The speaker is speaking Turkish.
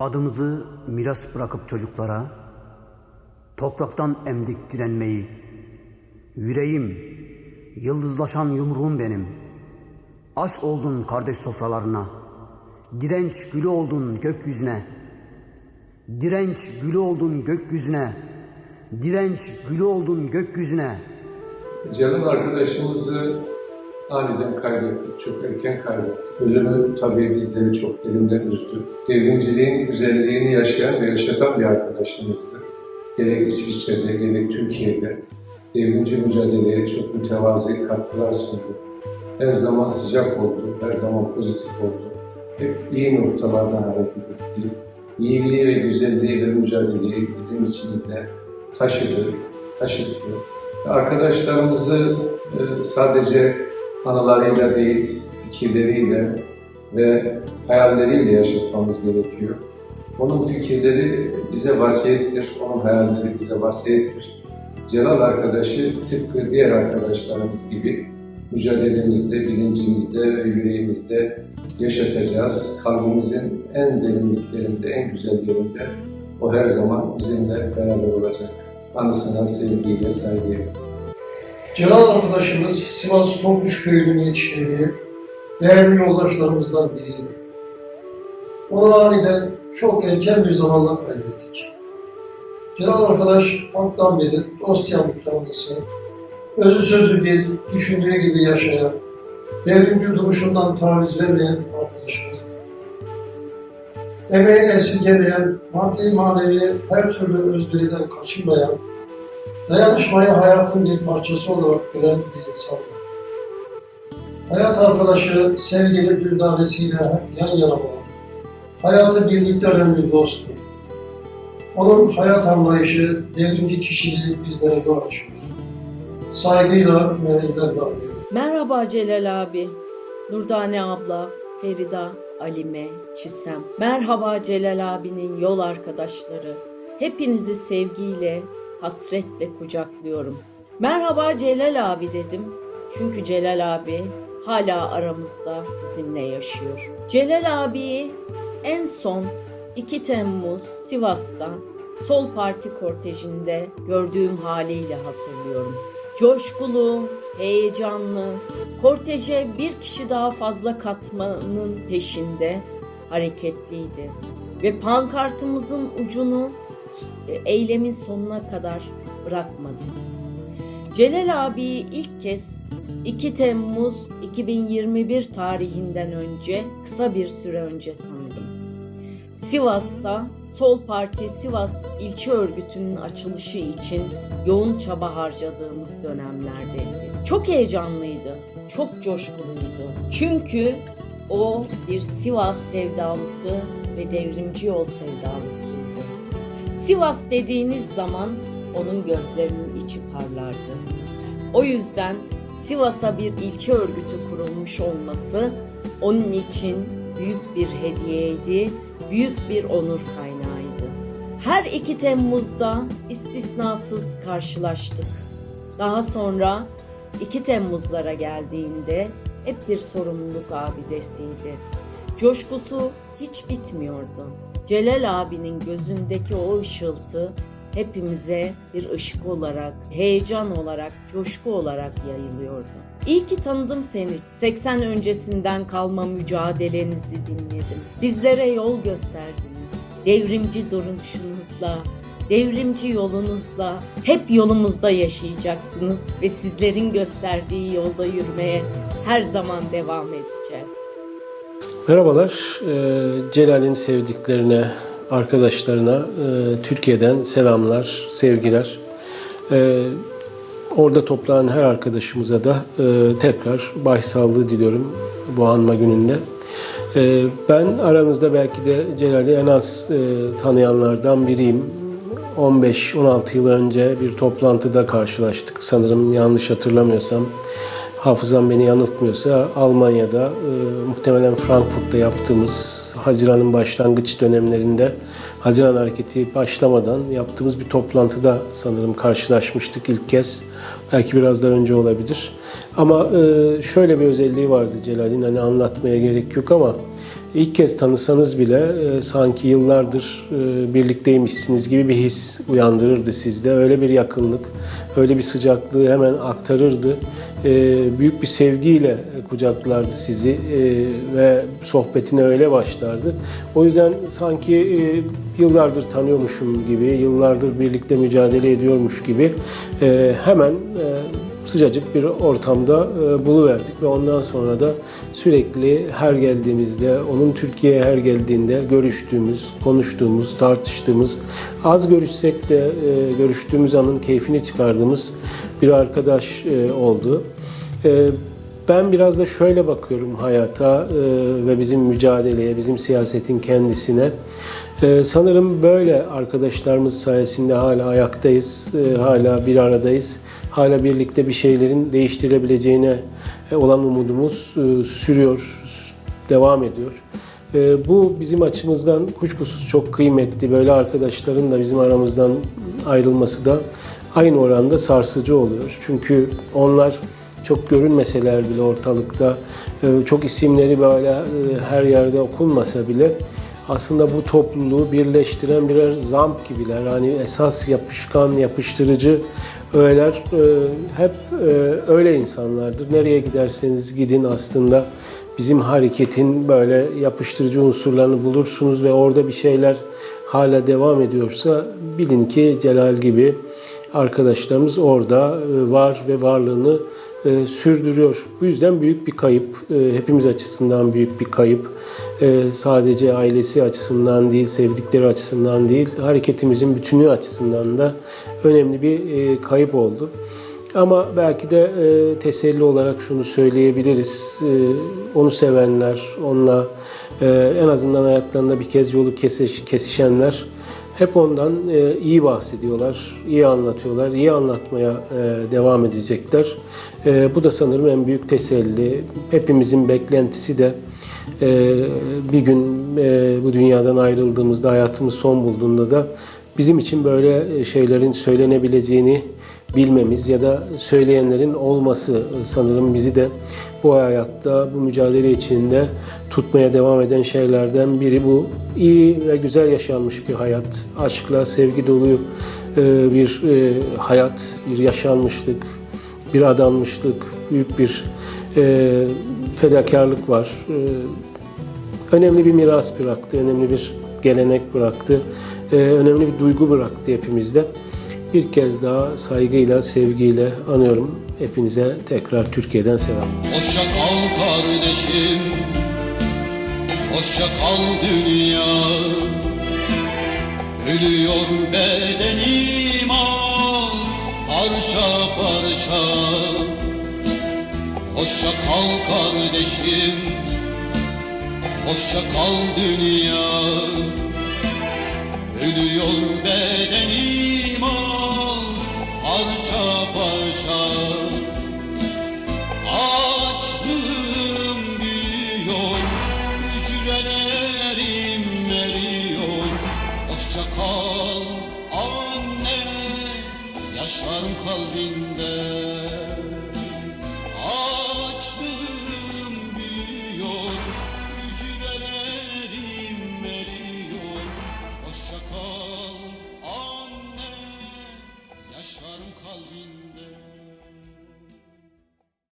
Adımızı miras bırakıp çocuklara, topraktan emdik direnmeyi. Yüreğim, yıldızlaşan yumruğum benim. Aş oldun kardeş sofralarına. Direnç gülü oldun gökyüzüne. Direnç gülü oldun gökyüzüne. Direnç gülü oldun gökyüzüne. Canım arkadaşımızı aniden kaybettik, çok erken kaybettik. Ölümü tabii bizleri çok derinden üzdü. Devrimciliğin güzelliğini yaşayan ve yaşatan bir arkadaşımızdı. Gerek İsviçre'de, gerek Türkiye'de devrimci mücadeleye çok mütevazi katkılar sundu. Her zaman sıcak oldu, her zaman pozitif oldu. Hep iyi noktalardan hareket etti. İyiliği ve güzelliği ve mücadeleyi bizim içimize taşıdı, taşıttı. Arkadaşlarımızı e, sadece anılarıyla değil, fikirleriyle ve hayalleriyle yaşatmamız gerekiyor. Onun fikirleri bize vasiyettir, onun hayalleri bize vasiyettir. Celal arkadaşı tıpkı diğer arkadaşlarımız gibi mücadelemizde, bilincimizde ve yüreğimizde yaşatacağız. Kalbimizin en derinliklerinde, en güzellerinde o her zaman bizimle beraber olacak. Anısına sevgiyle, saygıyla. Celal arkadaşımız Sivas Tonkuş Köyü'nün yetiştirdiği değerli yoldaşlarımızdan biriydi. Onu aniden çok erken bir zamanda kaybettik. Celal arkadaş halktan beri dost yanlısı, özü sözü bir, düşündüğü gibi yaşayan, devrimci duruşundan taviz vermeyen arkadaşımızdı. Emeği esirgemeyen, maddi manevi her türlü özveriden kaçınmayan, Dayanışmayı hayatın bir parçası olarak gören bir insandı. Hayat arkadaşı, sevgili dürdanesiyle hep yan yana olan, hayatı birlikte ölen bir dosttu. Onun hayat anlayışı, devrimci kişiliği bizlere yol açıyor. Saygıyla ilgilerle anıyorum. Merhaba Celal abi, Nurdane abla, Ferida, Alime, Çisem. Merhaba Celal abinin yol arkadaşları. Hepinizi sevgiyle, hasretle kucaklıyorum. Merhaba Celal abi dedim. Çünkü Celal abi hala aramızda bizimle yaşıyor. Celal abiyi en son 2 Temmuz Sivas'ta Sol Parti kortejinde gördüğüm haliyle hatırlıyorum. Coşkulu, heyecanlı, korteje bir kişi daha fazla katmanın peşinde hareketliydi. Ve pankartımızın ucunu eylemin sonuna kadar bırakmadı. Celal abiyi ilk kez 2 Temmuz 2021 tarihinden önce kısa bir süre önce tanıdım. Sivas'ta Sol Parti Sivas İlçe Örgütü'nün açılışı için yoğun çaba harcadığımız dönemlerdeydi. Çok heyecanlıydı, çok coşkuluydu. Çünkü o bir Sivas sevdalısı ve devrimci yol sevdalısıydı. Sivas dediğiniz zaman onun gözlerinin içi parlardı. O yüzden Sivas'a bir ilçe örgütü kurulmuş olması onun için büyük bir hediyeydi, büyük bir onur kaynağıydı. Her 2 Temmuz'da istisnasız karşılaştık. Daha sonra 2 Temmuz'lara geldiğinde hep bir sorumluluk abidesiydi. Coşkusu hiç bitmiyordu. Celal abinin gözündeki o ışıltı hepimize bir ışık olarak, heyecan olarak, coşku olarak yayılıyordu. İyi ki tanıdım seni. 80 öncesinden kalma mücadelenizi dinledim. Bizlere yol gösterdiniz. Devrimci duruşunuzla, devrimci yolunuzla hep yolumuzda yaşayacaksınız ve sizlerin gösterdiği yolda yürümeye her zaman devam edeceğiz. Merhabalar, Ee, Celal'in sevdiklerine, arkadaşlarına e, Türkiye'den selamlar, sevgiler. Ee, Orada toplanan her arkadaşımıza da e, tekrar başsağlığı diliyorum bu anma gününde. Ee, Ben aranızda belki de Celal'i en az e, tanıyanlardan biriyim. 15-16 yıl önce bir toplantıda karşılaştık. Sanırım yanlış hatırlamıyorsam hafızam beni yanıltmıyorsa Almanya'da e, muhtemelen Frankfurt'ta yaptığımız Haziran'ın başlangıç dönemlerinde Haziran hareketi başlamadan yaptığımız bir toplantıda sanırım karşılaşmıştık ilk kez. Belki biraz daha önce olabilir. Ama e, şöyle bir özelliği vardı Celal'in hani anlatmaya gerek yok ama ilk kez tanısanız bile e, sanki yıllardır e, birlikteymişsiniz gibi bir his uyandırırdı sizde. Öyle bir yakınlık, öyle bir sıcaklığı hemen aktarırdı. E, büyük bir sevgiyle kucaklardı sizi e, ve sohbetine öyle başlardı. O yüzden sanki e, yıllardır tanıyormuşum gibi, yıllardır birlikte mücadele ediyormuş gibi e, hemen e, sıcacık bir ortamda e, buluverdik ve ondan sonra da sürekli her geldiğimizde, onun Türkiye'ye her geldiğinde görüştüğümüz, konuştuğumuz, tartıştığımız, az görüşsek de e, görüştüğümüz anın keyfini çıkardığımız bir arkadaş e, oldu. Ben biraz da şöyle bakıyorum hayata ve bizim mücadeleye, bizim siyasetin kendisine. Sanırım böyle arkadaşlarımız sayesinde hala ayaktayız, hala bir aradayız. Hala birlikte bir şeylerin değiştirebileceğine e, olan umudumuz e, sürüyor, devam ediyor. E, Bu bizim açımızdan kuşkusuz çok kıymetli. Böyle arkadaşların da bizim aramızdan ayrılması da aynı oranda sarsıcı oluyor. Çünkü onlar çok görünmeseler bile ortalıkta, çok isimleri böyle her yerde okunmasa bile aslında bu topluluğu birleştiren birer zamp gibiler. Hani esas yapışkan, yapıştırıcı öğeler e, hep e, öyle insanlardır. Nereye giderseniz gidin aslında bizim hareketin böyle yapıştırıcı unsurlarını bulursunuz ve orada bir şeyler hala devam ediyorsa bilin ki Celal gibi arkadaşlarımız orada e, var ve varlığını e, sürdürüyor. Bu yüzden büyük bir kayıp, e, hepimiz açısından büyük bir kayıp. E, sadece ailesi açısından değil, sevdikleri açısından değil, hareketimizin bütünlüğü açısından da önemli bir e, kayıp oldu. Ama belki de e, teselli olarak şunu söyleyebiliriz. E, onu sevenler, onunla e, en azından hayatlarında bir kez yolu kesiş, kesişenler hep ondan e, iyi bahsediyorlar, iyi anlatıyorlar, iyi anlatmaya e, devam edecekler. E, bu da sanırım en büyük teselli. Hepimizin beklentisi de e, bir gün e, bu dünyadan ayrıldığımızda, hayatımız son bulduğunda da bizim için böyle şeylerin söylenebileceğini bilmemiz ya da söyleyenlerin olması sanırım bizi de bu hayatta, bu mücadele içinde tutmaya devam eden şeylerden biri bu. iyi ve güzel yaşanmış bir hayat, aşkla, sevgi dolu e, bir e, hayat, bir yaşanmışlık, bir adanmışlık, büyük bir e, fedakarlık var. Önemli bir miras bıraktı, önemli bir gelenek bıraktı, önemli bir duygu bıraktı hepimizde. Bir kez daha saygıyla, sevgiyle anıyorum. Hepinize tekrar Türkiye'den selam. Hoşça kal kardeşim. Hoşça kal dünya. Ölüyor bedenim al Parça parça. Hoşça kal kardeşim. Hoşça kal dünya. Ölüyor bedenim Parça parça Açlığım büyüyor, hücrelerim eriyor. Hoşça kal anne, yaşlarım kalbinde.